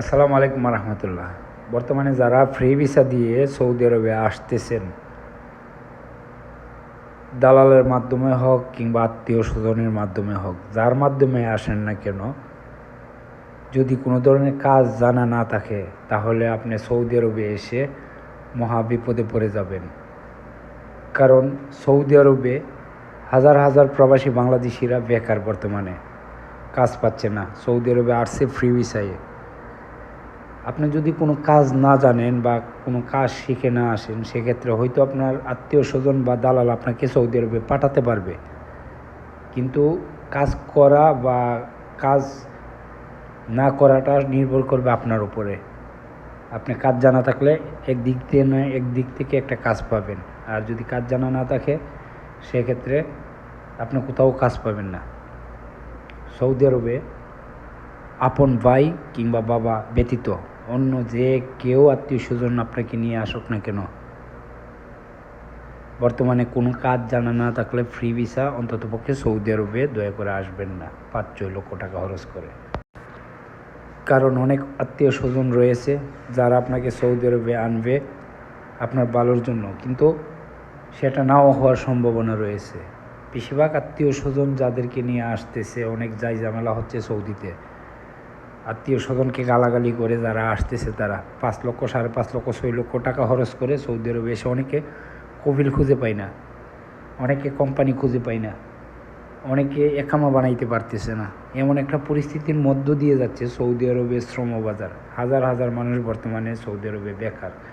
আসসালামু আলাইকুম রহমতুল্লাহ বর্তমানে যারা ফ্রি ভিসা দিয়ে সৌদি আরবে আসতেছেন, দালালের মাধ্যমে হোক কিংবা আত্মীয় স্বজনের মাধ্যমে হোক, যার মাধ্যমে আসেন না কেন, যদি কোনো ধরনের কাজ জানা না থাকে, তাহলে আপনি সৌদি আরবে এসে মহা বিপদে পড়ে যাবেন। কারণ সৌদি আরবে হাজার হাজার প্রবাসী বাংলাদেশিরা বেকার বর্তমানে, কাজ পাচ্ছে না। সৌদি আরবে আসছে ফ্রি ভিসায়। আপনি যদি কোনো কাজ না জানেন বা কোনো কাজ শিখে না আসেন, সেক্ষেত্রে হয়তো আপনার আত্মীয় স্বজন বা দালাল আপনাকে সৌদি আরবে পাঠাতে পারবে। কিন্তু কাজ করা বা কাজ না করাটা নির্ভর করবে আপনার উপরে। আপনি কাজ জানা থাকলে একদিক থেকে না, একদিক থেকে একটা কাজ পাবেন। আর যদি কাজ জানা না থাকে, সেক্ষেত্রে আপনি কোথাও কাজ পাবেন না। সৌদি আরবে আপন ভাই কিংবা বাবা ব্যতীত। অন্য যে কেউ আত্মীয় স্বজন আপনাকে নিয়ে আসুক না কেন? বর্তমানে কোনো কাজ জানা না থাকলে ফ্রি ভিসা অন্ততপক্ষে সৌদি আরবে দয়া করে আসবেন না পাঁচ ছয় লক্ষ টাকা খরচ করে। কারণ অনেক আত্মীয় স্বজন রয়েছে যারা আপনাকে সৌদি আরবে আনবে আপনার ভালোর জন্য, কিন্তু সেটা নাও হওয়ার সম্ভাবনা রয়েছে। বেশিরভাগ আত্মীয় স্বজন যাদেরকে নিয়ে আসতেছে, অনেক যাই ঝামেলা হচ্ছে সৌদিতে। আত্মীয় স্বজনকে গালাগালি করে যারা আসতেছে তারা। পাঁচ লক্ষ, সাড়ে পাঁচ লক্ষ, ছয় লক্ষ টাকা খরচ করে সৌদি আরবে এসে অনেকে কবিল খুঁজে পায় না। অনেকে কোম্পানি খুঁজে পায় না। অনেকে একামা বানাইতে পারতেছে না। এমন একটা পরিস্থিতির মধ্য দিয়ে যাচ্ছে সৌদি আরবের শ্রমবাজার। হাজার হাজার মানুষ বর্তমানে সৌদি আরবে বেকার।